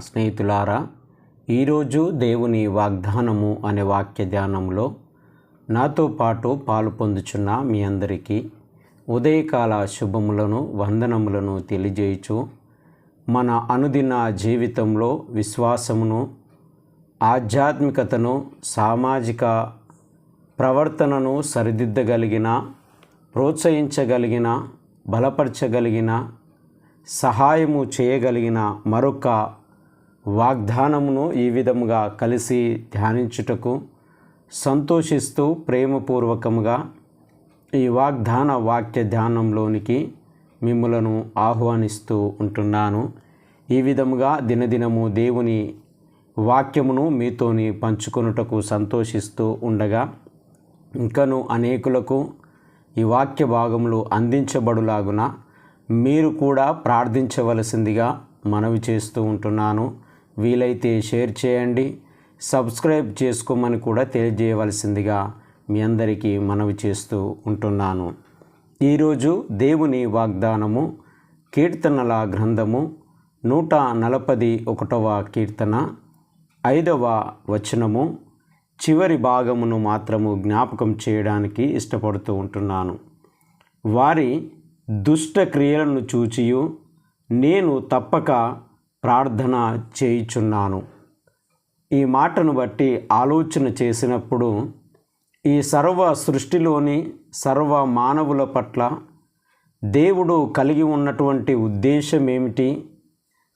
స్నేహితులారా ఈరోజు దేవుని వాగ్దానము అనే వాక్య ధ్యానంలో నాతో పాటు పాలు పొందుచున్న మీ అందరికీ ఉదయకాల శుభములను వందనములను తెలియజేయచు మన అనుదిన జీవితంలో విశ్వాసమును ఆధ్యాత్మికతను సామాజిక ప్రవర్తనను సరిదిద్దగలిగిన ప్రోత్సహించగలిగిన బలపరచగలిగిన సహాయము చేయగలిగిన మరొక వాగ్దానమును ఈ విధముగా కలిసి ధ్యానించుటకు సంతోషిస్తూ ప్రేమపూర్వకంగా ఈ వాగ్దాన వాక్య ధ్యానంలోనికి మిమ్మలను ఆహ్వానిస్తూ ఉంటున్నాను. ఈ విధముగా దినదినము దేవుని వాక్యమును మీతోని పంచుకొనుటకు సంతోషిస్తూ ఉండగా ఇంకను అనేకులకు ఈ వాక్య భాగములు అందించబడులాగున మీరు కూడా ప్రార్థించవలసిందిగా మనవి చేస్తూ ఉంటున్నాను. వీలైతే షేర్ చేయండి సబ్స్క్రైబ్ చేసుకోమని కూడా తెలియజేయవలసిందిగా మీ అందరికీ మనవి చేస్తూ ఉంటున్నాను. ఈరోజు దేవుని వాగ్దానము కీర్తనల గ్రంథము నూట నలభై ఒకటవ కీర్తన ఐదవ వచనము చివరి భాగమును మాత్రము జ్ఞాపకం చేయడానికి ఇష్టపడుతూ ఉంటున్నాను. వారి దుష్ట క్రియలను చూచియు నేను తప్పక ప్రార్థన చేయుచున్నాను. ఈ మాటను బట్టి ఆలోచన చేసినప్పుడు ఈ సర్వ సృష్టిలోని సర్వ మానవుల పట్ల దేవుడు కలిగి ఉన్నటువంటి ఉద్దేశం ఏమిటి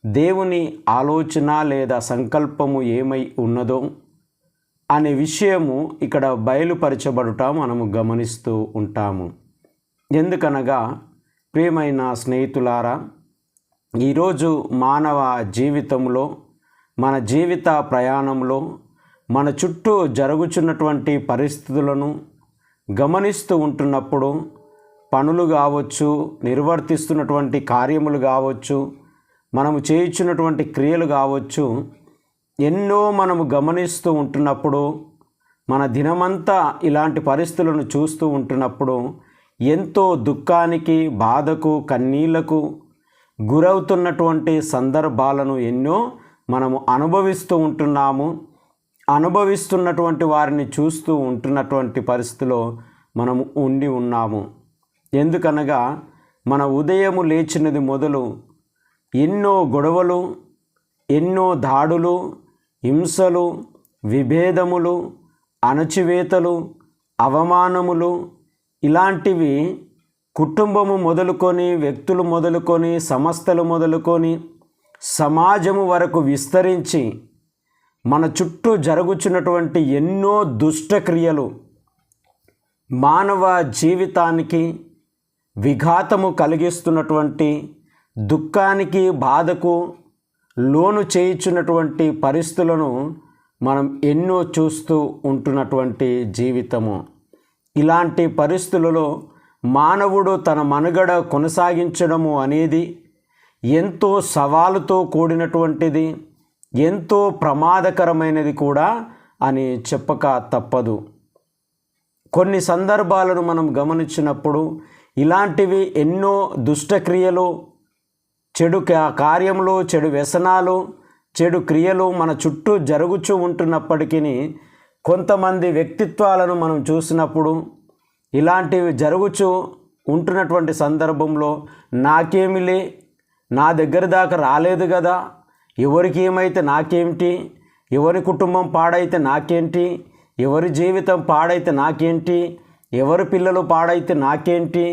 దేవుని ఆలోచన లేదా సంకల్పము ఏమై ఉన్నదో అనే విషయము ఇక్కడ బయలుపరచబడుట మనము గమనిస్తూ ఉంటాము. ఎందుకనగా ప్రియమైన స్నేహితులారా ఈరోజు మానవ జీవితంలో మన జీవిత ప్రయాణంలో మన చుట్టూ జరుగుచున్నటువంటి పరిస్థితులను గమనిస్తూ ఉంటున్నప్పుడు పనులు కావచ్చు నిర్వర్తిస్తున్నటువంటి కార్యములు కావచ్చు మనము చేయించున్నటువంటి క్రియలు కావచ్చు ఎన్నో మనము గమనిస్తూ ఉంటున్నప్పుడు మన దినమంతా ఇలాంటి పరిస్థితులను చూస్తూ ఉంటున్నప్పుడు ఎంతో దుఃఖానికి బాధకు కన్నీళ్ళకు గురవుతున్నటువంటి సందర్భాలను ఎన్నో మనము అనుభవిస్తూ ఉంటున్నాము. అనుభవిస్తున్నటువంటి వారిని చూస్తూ ఉంటున్నటువంటి పరిస్థితిలో మనము ఉండి ఉన్నాము. ఎందుకనగా మన ఉదయము లేచినది మొదలు ఎన్నో గొడవలు ఎన్నో దాడులు హింసలు విభేదములు అణచివేతలు అవమానములు ఇలాంటివి కుటుంబము మొదలుకొని వ్యక్తులు మొదలుకొని సంస్థలు మొదలుకొని సమాజము వరకు విస్తరించి మన చుట్టూ జరుగుచున్నటువంటి ఎన్నో దుష్టక్రియలు మానవ జీవితానికి విఘాతము కలిగిస్తున్నటువంటి దుఃఖానికి బాధకు లోను చేయించున్నటువంటి పరిస్థితులను మనం ఎన్నో చూస్తూ ఉంటున్నటువంటి జీవితము. ఇలాంటి పరిస్థితులలో మానవుడు తన మనుగడ కొనసాగించడము అనేది ఎంతో సవాలుతో కూడినటువంటిది ఎంతో ప్రమాదకరమైనది కూడా అని చెప్పక తప్పదు. కొన్ని సందర్భాలను మనం గమనించినప్పుడు ఇలాంటివి ఎన్నో దుష్టక్రియలు చెడు కార్యములు చెడు వ్యసనాలు చెడు క్రియలు మన చుట్టూ జరుగుచూ ఉంటున్నప్పటికీ కొంతమంది వ్యక్తిత్వాలను మనం చూసినప్పుడు ఇలాంటివి జరుగుచు ఉంటున్నటువంటి సందర్భంలో నాకేమిలే నా దగ్గర దాకా రాలేదు కదా ఎవరికి ఏమైతే నాకేమిటి ఎవరి కుటుంబం పాడైతే నాకేంటి? ఎవరి జీవితం పాడైతే నాకేంటి? ఎవరి పిల్లలు పాడైతే నాకేంటి?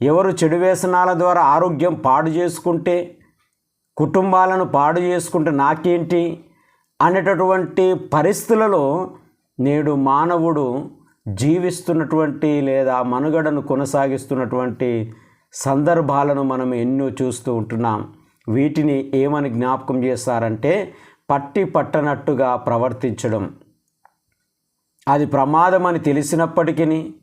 ఎవరు చెడు వ్యసనాల ద్వారా ఆరోగ్యం పాడు చేసుకుంటే కుటుంబాలను పాడు చేసుకుంటే నాకేంటి? అనేటటువంటి పరిస్థితులలో నేడు మానవుడు జీవిస్తున్నటువంటి లేదా మనుగడను కొనసాగిస్తున్నటువంటి సందర్భాలను మనం ఎన్నో చూస్తూ ఉంటున్నాం. వీటిని ఏమని జ్ఞాపకం చేస్తారంటే పట్టి పట్టనట్టుగా ప్రవర్తించడం. అది ప్రమాదమని తెలిసినప్పటికీ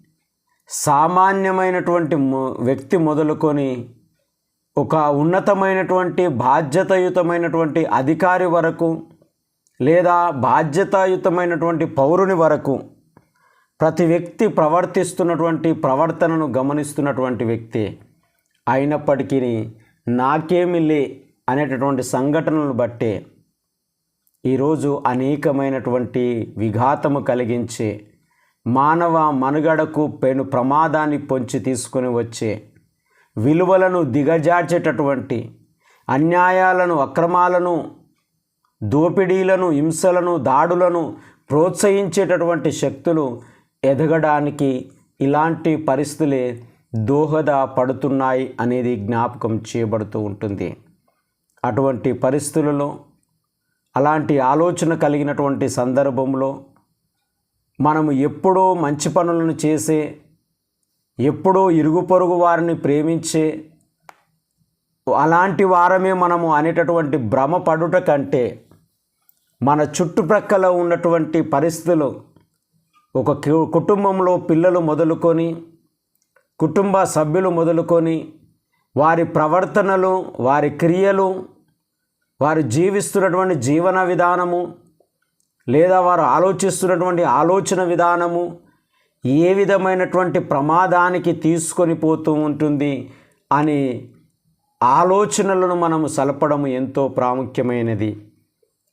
సామాన్యమైనటువంటి వ్యక్తి మొదలుకొని ఒక ఉన్నతమైనటువంటి బాధ్యతయుతమైనటువంటి అధికారి వరకు లేదా బాధ్యతాయుతమైనటువంటి పౌరుని వరకు ప్రతి వ్యక్తి ప్రవర్తిస్తున్నటువంటి ప్రవర్తనను గమనిస్తున్నటువంటి వ్యక్తి అయినప్పటికీ నాకేమి లే అనేటటువంటి సంఘటనలను బట్టే ఈరోజు అనేకమైనటువంటి విఘాతము కలిగించే మానవ మనుగడకు పెను ప్రమాదాన్ని పొంచి తీసుకొని వచ్చే విలువలను దిగజార్చేటటువంటి అన్యాయాలను అక్రమాలను దోపిడీలను హింసలను దాడులను ప్రోత్సహించేటటువంటి శక్తులు ఎదగడానికి ఇలాంటి పరిస్థితులే దోహద పడుతున్నాయి అనేది జ్ఞాపకం చేయబడుతూ ఉంటుంది. అటువంటి పరిస్థితులలో అలాంటి ఆలోచన కలిగినటువంటి సందర్భంలో మనము ఎప్పుడో మంచి పనులను చేసే ఎప్పుడో ఇరుగు పొరుగు వారిని ప్రేమించే అలాంటి వారమే మనము అనేటటువంటి భ్రమ పడుట కంటే మన చుట్టుప్రక్కల ఉన్నటువంటి పరిస్థితులు ఒక కుటుంబంలో పిల్లలు మొదలుకొని కుటుంబ సభ్యులు మొదలుకొని వారి ప్రవర్తనలు వారి క్రియలు వారు జీవిస్తున్నటువంటి జీవన విధానము లేదా వారు ఆలోచిస్తున్నటువంటి ఆలోచన విధానము ఏ విధమైనటువంటి ప్రమాదానికి తీసుకొని పోతూ ఉంటుంది అని ఆలోచనలను మనము సలపడం ఎంతో ప్రాముఖ్యమైనది.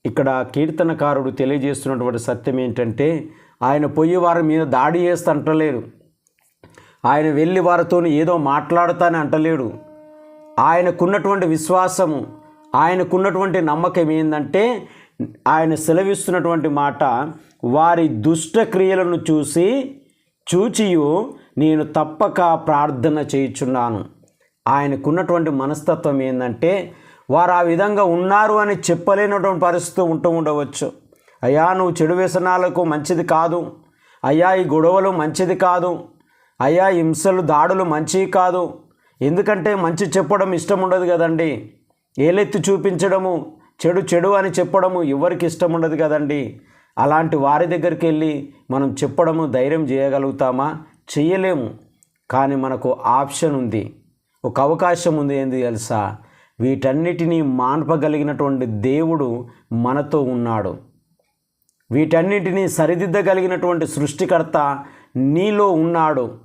ఇక్కడ కీర్తనకారుడు తెలియజేస్తున్నటువంటి సత్యం ఏంటంటే ఆయన పొయ్యి వారి మీద దాడి చేస్తా అంటలేరు ఆయన వెళ్ళి వారితో ఏదో మాట్లాడతాని అంటలేడు. ఆయనకున్నటువంటి విశ్వాసము ఆయనకున్నటువంటి నమ్మకం ఏంటంటే ఆయన సెలవిస్తున్నటువంటి మాట వారి దుష్ట క్రియలను చూసి చూచియు నేను తప్పక ప్రార్థన చేయుచున్నాను. ఆయనకున్నటువంటి మనస్తత్వం ఏంటంటే వారు ఆ విధంగా ఉన్నారు అని చెప్పలేనటువంటి పరిస్థితి ఉంటూ ఉండవచ్చు. అయ్యా నువ్వు చెడు వ్యసనాలకు మంచిది కాదు. అయ్యా ఈ గొడవలు మంచిది కాదు. అయ్యా హింసలు దాడులు మంచివి కాదు. ఎందుకంటే మంచి చెప్పడం ఇష్టం ఉండదు కదండి. ఏలెత్తి చూపించడము చెడు చెడు అని చెప్పడము ఎవరికి ఇష్టం ఉండదు కదండి. అలాంటి వారి దగ్గరికి వెళ్ళి మనం చెప్పడము ధైర్యం చేయగలుగుతామా? చేయలేము కానీ మనకు ఆప్షన్ ఉంది. ఒక అవకాశం ఉంది ఏంది తెలుసా? వీటన్నిటినీ మాన్పగలిగినటువంటి దేవుడు మనతో ఉన్నాడు. వీటన్నిటినీ సరిదిద్దగలిగినటువంటి సృష్టికర్త నీలో ఉన్నాడు.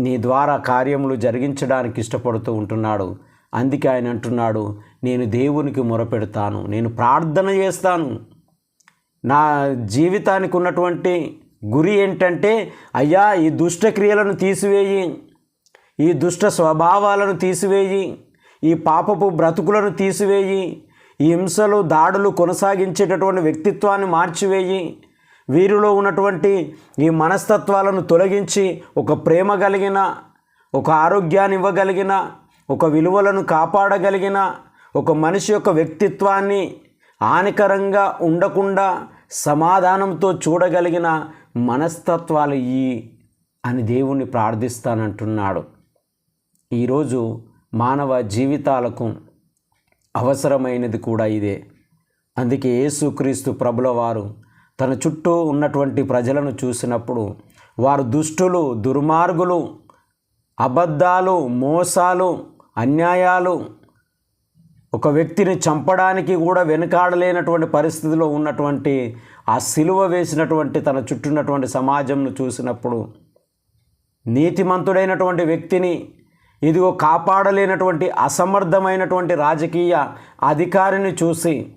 నీ ద్వారా కార్యములు జరిగించడానికి ఇష్టపడుతూ ఉంటున్నాడు. అందుకే ఆయన అంటున్నాడు నేను దేవునికి మొరపెడతాను నేను ప్రార్థన చేస్తాను. నా జీవితానికి ఉన్నటువంటి గురి ఏంటంటే అయ్యా ఈ దుష్టక్రియలను తీసివేయి ఈ దుష్ట స్వభావాలను తీసివేయి ఈ పాపపు బ్రతుకులను తీసివేయి ఈ హింసలు దాడులు కొనసాగించేటటువంటి వ్యక్తిత్వాన్ని మార్చివేయి. వీరిలో ఉన్నటువంటి ఈ మనస్తత్వాలను తొలగించి ఒక ప్రేమ కలిగిన ఒక ఆరోగ్యాన్ని ఇవ్వగలిగిన ఒక విలువలను కాపాడగలిగిన ఒక మనిషి యొక్క వ్యక్తిత్వాన్ని హానికరంగా ఉండకుండా సమాధానంతో చూడగలిగిన మనస్తత్వాలు ఈ అని దేవుణ్ణి ప్రార్థిస్తానంటున్నాడు. ఈరోజు మానవ జీవితాలకు అవసరమైనది కూడా ఇదే. అందుకే యేసుక్రీస్తు ప్రభుల వారు తన చుట్టూ ఉన్నటువంటి ప్రజలను చూసినప్పుడు వారు దుష్టులు దుర్మార్గులు అబద్ధాలు మోసాలు అన్యాయాలు ఒక వ్యక్తిని చంపడానికి కూడా వెనుకాడలేనటువంటి పరిస్థితిలో ఉన్నటువంటి ఆ సిలువ వేసినటువంటి తన చుట్టూ ఉన్నటువంటి సమాజంను చూసినప్పుడు నీతిమంతుడైనటువంటి వ్యక్తిని ఇదిగో కాపాడలేనటువంటి అసమర్థమైనటువంటి రాజకీయ అధికారిని చూసి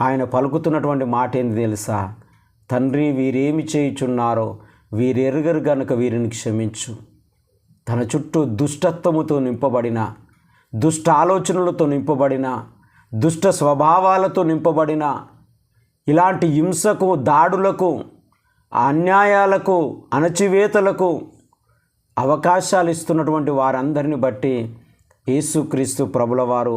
ఆయన పలుకుతున్నటువంటి మాట ఏంది తెలుసా? తండ్రి వీరేమి చేయుచున్నారో వీరెరుగరు గనుక వీరిని క్షమించు. తన చుట్టూ దుష్టత్వముతో నింపబడిన దుష్ట ఆలోచనలతో నింపబడిన దుష్ట స్వభావాలతో నింపబడిన ఇలాంటి హింసకు దాడులకు అన్యాయాలకు అణచివేతలకు అవకాశాలు ఇస్తున్నటువంటి వారందరిని బట్టి యేసుక్రీస్తు ప్రభుల వారు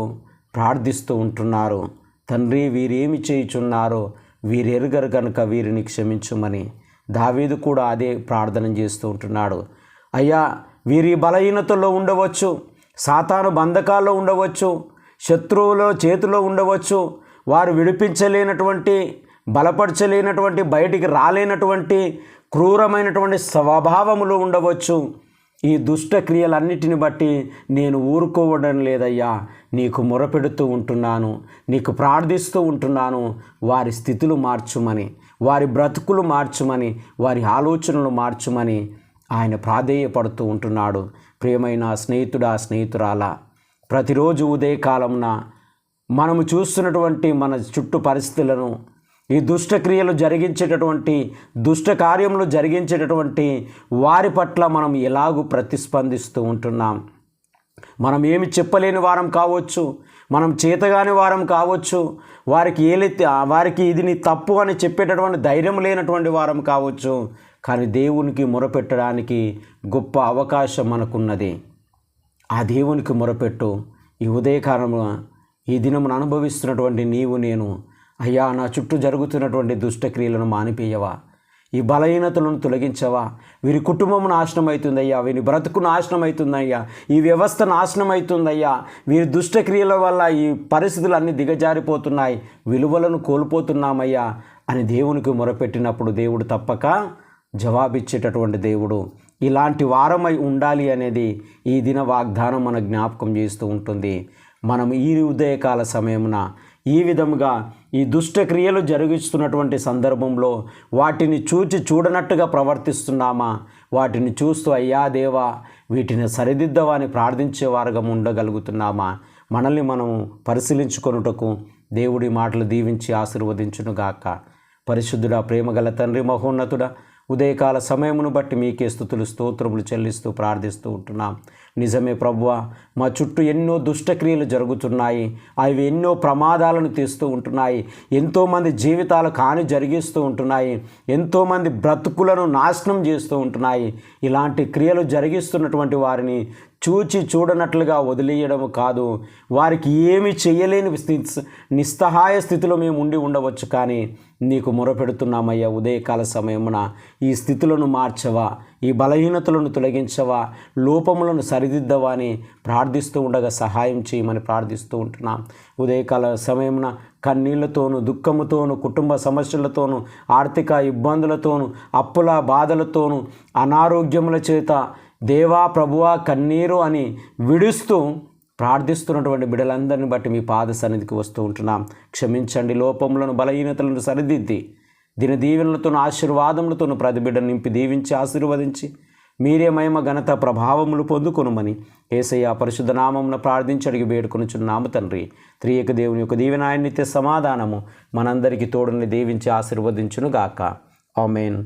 ప్రార్థిస్తూ ఉంటున్నారు. తండ్రి వీరేమి చేయుచున్నారో వీరెరుగరు కనుక వీరిని క్షమించుమని దావీదు కూడా అదే ప్రార్థన చేస్తూ ఉంటున్నాడు. అయ్యా వీరి బలహీనతలో ఉండవచ్చు సాతాను బంధకాల్లో ఉండవచ్చు శత్రువుల చేతిలో ఉండవచ్చు వారు విడిపించలేనటువంటి బలపరచలేనటువంటి బయటికి రాలేనటువంటి క్రూరమైనటువంటి స్వభావములు ఉండవచ్చు. ఈ దుష్ట క్రియలన్నిటిని బట్టి నేను ఊరుకోవడం లేదయ్యా. నీకు మొరపెడుతూ ఉంటున్నాను నీకు ప్రార్థిస్తూ ఉంటున్నాను. వారి స్థితులు మార్చుమని వారి బ్రతుకులు మార్చుమని వారి ఆలోచనలు మార్చుమని ఆయన ప్రాధేయపడుతూ ఉంటున్నాడు. ప్రియమైన స్నేహితుడా స్నేహితురాలా ప్రతిరోజు ఉదయకాలంన మనము చూస్తున్నటువంటి మన చుట్టూ పరిస్థితులను ఈ దుష్టక్రియలు జరిగించేటటువంటి దుష్ట కార్యములు జరిగించేటటువంటి వారి పట్ల మనం ఎలాగూ ప్రతిస్పందిస్తూ ఉంటున్నాం? మనం ఏమి చెప్పలేని వారం కావచ్చు మనం చేతగాని వారం కావచ్చు వారికి ఏలెత్తి వారికి ఇది నీ తప్పు అని చెప్పేటటువంటి ధైర్యం లేనటువంటి వారం కావచ్చు కానీ దేవునికి మొరపెట్టడానికి గొప్ప అవకాశం మనకున్నది. ఆ దేవునికి మొరపెట్టు. ఈ ఉదయకాలంలో ఈ దినమును అనుభవిస్తున్నటువంటి నీవు నేను అయ్యా నా చుట్టూ జరుగుతున్నటువంటి దుష్టక్రియలను మానిపేయవా ఈ బలహీనతలను తొలగించవా? వీరి కుటుంబం నాశనం అవుతుందయ్యా వీరి బ్రతుకు నాశనం అవుతుందయ్యా ఈ వ్యవస్థ నాశనం అవుతుందయ్యా వీరి దుష్టక్రియల వల్ల ఈ పరిస్థితులు అన్నీ దిగజారిపోతున్నాయి విలువలను కోల్పోతున్నామయ్యా అని దేవునికి మొరపెట్టినప్పుడు దేవుడు తప్పక జవాబిచ్చేటటువంటి దేవుడు. ఇలాంటి వారమై ఉండాలి అనేది ఈ దిన వాగ్దానం మన జ్ఞాపకం చేస్తూ ఉంటుంది. మనం ఈ ఉదయకాల సమయమున ఈ విధముగా ఈ దుష్టక్రియలు జరిగిస్తున్నటువంటి సందర్భంలో వాటిని చూచి చూడనట్టుగా ప్రవర్తిస్తున్నామా? వాటిని చూస్తూ అయ్యా దేవా వీటిని సరిదిద్దవా అని ప్రార్థించే ఉండగలుగుతున్నామా? మనల్ని మనం పరిశీలించుకొనుటకు దేవుడి మాటలు దీవించి ఆశీర్వదించునుగాక. పరిశుద్ధుడా ప్రేమగల తండ్రి మహోన్నతుడా ఉదయకాల సమయమును బట్టి మీకే స్థుతులు స్తోత్రములు చెల్లిస్తూ ప్రార్థిస్తూ ఉంటున్నాం. నిజమే ప్రభువ మా చుట్టూ ఎన్నో దుష్టక్రియలు జరుగుతున్నాయి. అవి ఎన్నో ప్రమాదాలను తీస్తూ ఉంటున్నాయి. ఎంతోమంది జీవితాలు కాని జరిగిస్తూ ఉంటున్నాయి. ఎంతోమంది బ్రతుకులను నాశనం చేస్తూ ఉంటున్నాయి. ఇలాంటి క్రియలు జరిగిస్తున్నటువంటి వారిని చూచి చూడనట్లుగా వదిలేయడం కాదు. వారికి ఏమి చేయలేని స్థితి నిస్సహాయ స్థితిలో మేము ఉండి ఉండవచ్చు కానీ నీకు మొరపెడుతున్నామయ్యా ఉదయకాల సమయమున. ఈ స్థితులను మార్చవా. ఈ బలహీనతలను తొలగించవా లోపములను సరిదిద్దవా అని ప్రార్థిస్తూ ఉండగా సహాయం చేయమని ప్రార్థిస్తూ ఉంటున్నాం. ఉదయకాల సమయమున కన్నీళ్ళతోనూ దుఃఖముతోనూ కుటుంబ సమస్యలతోనూ ఆర్థిక ఇబ్బందులతోనూ అప్పుల బాధలతోనూ అనారోగ్యముల చేత దేవా ప్రభువా కన్నీరు అని విడుస్తూ ప్రార్థిస్తున్నటువంటి బిడలందరిని బట్టి మీ పాద సన్నిధికి వస్తూ ఉంటున్నాం. క్షమించండి లోపములను బలహీనతలను సరిదిద్ది. దీని దీవెనలతోనూ ఆశీర్వాదములతోను ప్రతి నింపి దీవించి ఆశీర్వదించి మీరే మహిమ ఘనత ప్రభావములు పొందుకొనుమని ఏసయ్య పరిశుద్ధ నామమున ప్రార్థించి అడిగి వేడుకొనుచున్నాము తండ్రి త్రియక దేవుని యొక్క దీవెనాయ సమాధానము మనందరికీ తోడుని దీవించి ఆశీర్వదించును గాక ఆమెన్.